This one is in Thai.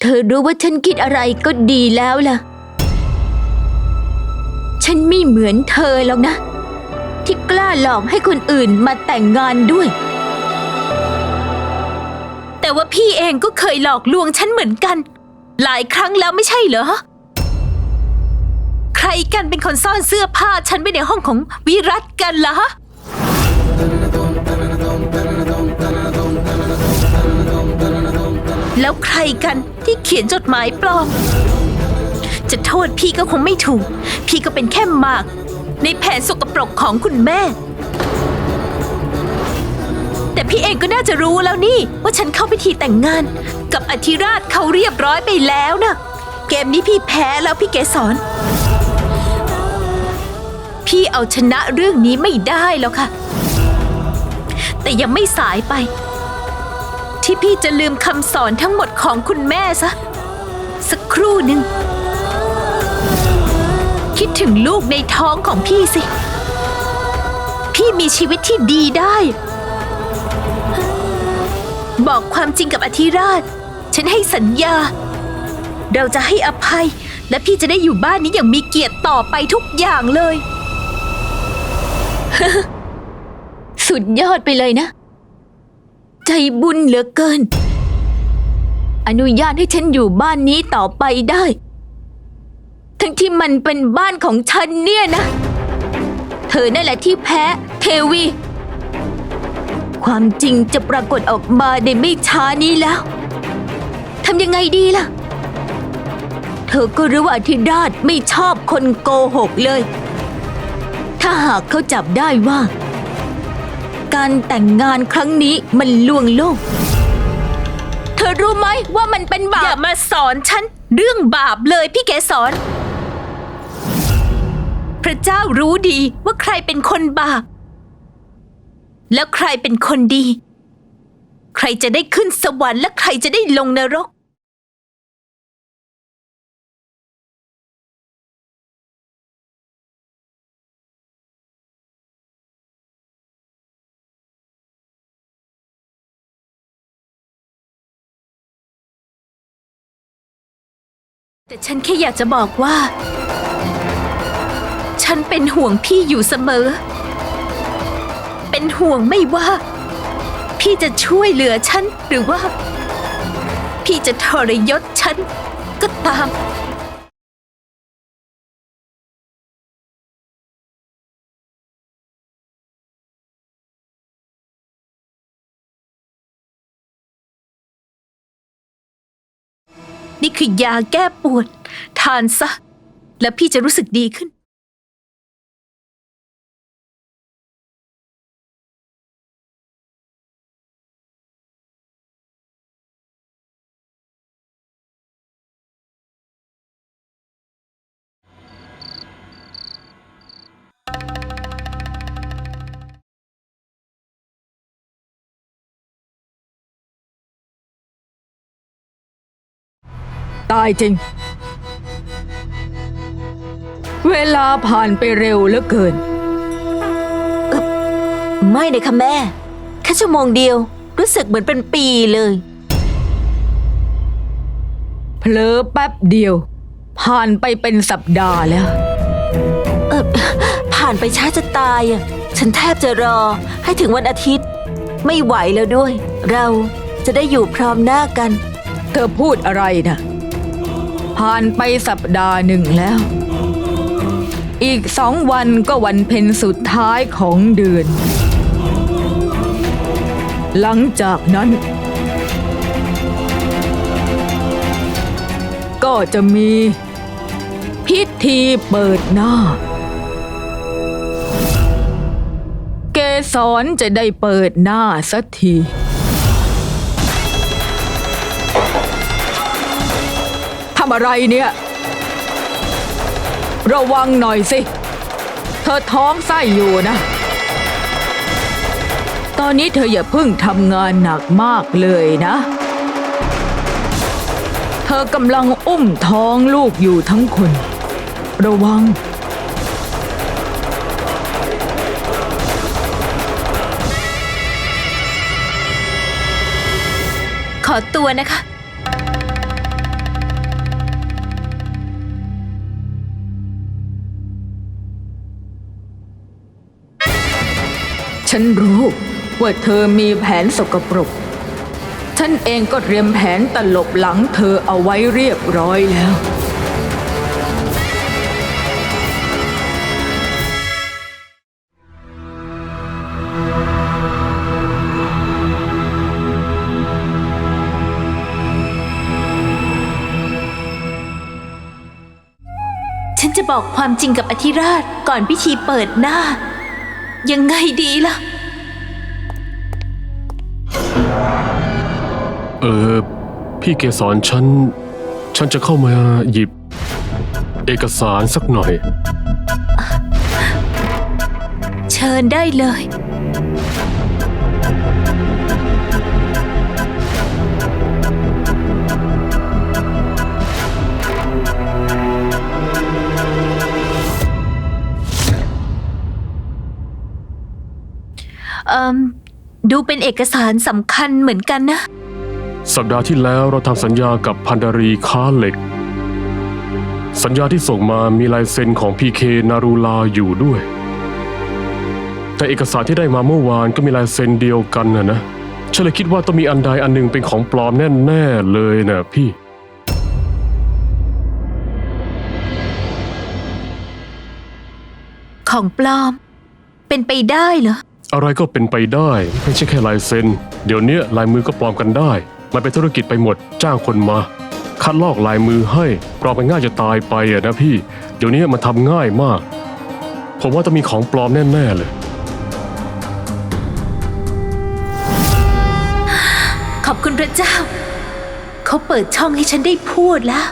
เธอรู้ว่าฉันคิดอะไรก็ดีแล้วล่ะ ฉันไม่เหมือนเธอหรอกนะ ที่กล้าหลอกให้คนอื่นมาแต่งงานด้วย แต่ว่าพี่เองก็เคยหลอกลวงฉันเหมือนกัน หลายครั้งแล้วไม่ใช่เหรอ ใครกันเป็นคนซ่อนเสื้อผ้าฉันไว้ในห้องของวิรัตกันล่ะ แล้วใครกันที่เขียนจดหมายปลอม จะโทษพี่ก็คงไม่ถูก พี่ก็เป็นแค่หมาก ในแผนสกปรกของคุณแม่ แต่พี่เองก็น่าจะรู้แล้วนี่ ว่าฉันเข้าพิธีแต่งงาน กับอธิราชเขาเรียบร้อยไปแล้วนะเกมนี้พี่แพ้แล้วพี่เกสรพี่เอาชนะเรื่องนี้ไม่ได้แล้วค่ะ แต่ยังไม่สายไป ที่พี่จะลืมคำสอนทั้งหมดของคุณแม่ซะ สักครู่หนึ่ง คิดถึงลูกในท้องของพี่สิ พี่มีชีวิตที่ดีได้ บอกความจริงกับอธิราช ฉันให้สัญญา เราจะให้อภัย และพี่จะได้อยู่บ้านนี้อย่างมีเกียรติต่อไปทุกอย่างเลย สุดยอดไปเลยนะ ใจบุญเหลือเกิน อนุญาตให้ฉันอยู่บ้านนี้ต่อไปได้ ทั้งที่มันเป็นบ้านของฉันเนี่ยนะ เธอนั่นแหละที่แพ้ เทวี ความจริงจะปรากฏออกมาในไม่ช้านี้แล้ว ทำยังไงดีล่ะ เธอก็รู้ว่าอธิราชไม่ชอบคนโกหกเลย ถ้าหากเขาจับได้ว่า การแต่งงานครั้งนี้มันลวงโลก เธอรู้ไหมว่ามันเป็นบาป อย่ามาสอนฉันเรื่องบาปเลยพี่เกสรพระเจ้ารู้ดีว่าใครเป็นคนบาป แล้วใครเป็นคนดี ใครจะได้ขึ้นสวรรค์และใครจะได้ลงนรก แต่ฉันแค่อยากจะบอกว่า ฉันเป็นห่วงพี่อยู่เสมอ เป็นห่วงไม่ว่า พี่จะช่วยเหลือฉันหรือว่า พี่จะทรยศฉันก็ตาม นี่คือยาแก้ปวด ทานซะ แล้วพี่จะรู้สึกดีขึ้น ตายจริง เวลาผ่านไปเร็วเหลือเกิน ไม่เลยค่ะแม่ แค่ชั่วโมงเดียว รู้สึกเหมือนเป็นปีเลย เพลอแป๊บเดียว ผ่านไปเป็นสัปดาห์แล้ว เออผ่านไปช้าจะตายอะฉันแทบจะรอให้ถึงวันอาทิตย์ ไม่ไหวแล้วด้วย เราจะได้อยู่พร้อมหน้ากัน เธอพูดอะไรนะ ผ่านไปสัปดาห์หนึ่งแล้ว อีกสองวันก็วันเพ็ญสุดท้ายของเดือน หลังจากนั้น ก็จะมี พิธีเปิดหน้า เกสรจะได้เปิดหน้าสักทีำอะไรเนี่ย ระวังหน่อยสิ เธอท้องไส้อยู่นะ ตอนนี้เธออย่าเพิ่งทำงานหนักมากเลยนะ เธอกำลังอุ้มท้องลูกอยู่ทั้งคน ระวังขอตัวนะคะ ฉันรู้ว่าเธอมีแผนสกปรก ฉันเองก็เตรียมแผนตลบหลังเธอเอาไว้เรียบร้อยแล้ว ฉันจะบอกความจริงกับอธิราชก่อนพิธีเปิดหน้า ยังไงดีล่ะ เออ พี่เกสรฉัน ฉันจะเข้ามาหยิบ เอกสารสักหน่อย เชิญได้เลย เอ่มดูเป็นเอกสารสำคัญเหมือนกันนะ สัปดาห์ที่แล้วเราทำสัญญากับพันดารีค้าเหล็ก สัญญาที่ส่งมามีลายเซ็นของพีเคนารูลาอยู่ด้วย แต่เอกสารที่ได้มาเมื่อวานก็มีลายเซ็นเดียวกันนะนะฉันเลยคิดว่าต้องมีอันใดอันหนึ่งเป็นของปลอมแน่ๆเลยนะพี่ ของปลอม เป็นไปได้เหรอ อะไรก็เป็นไปได้ไม่ใช่แค่ลายเซ็น เดี๋ยวเนี้ลายมือก็ปลอมกันได้ มันเป็นธุรกิจไปหมดจ้างคนมา คัดลอกลายมือให้ปลอมกันง่ายจะตายไปอะนะพี่ เดี๋ยวนี้มันทำง่ายมาก ผมว่าต้องมีของปลอมแน่ๆเลย ขอบคุณพระเจ้า เขาเปิดช่องให้ฉันได้พูดแล้ว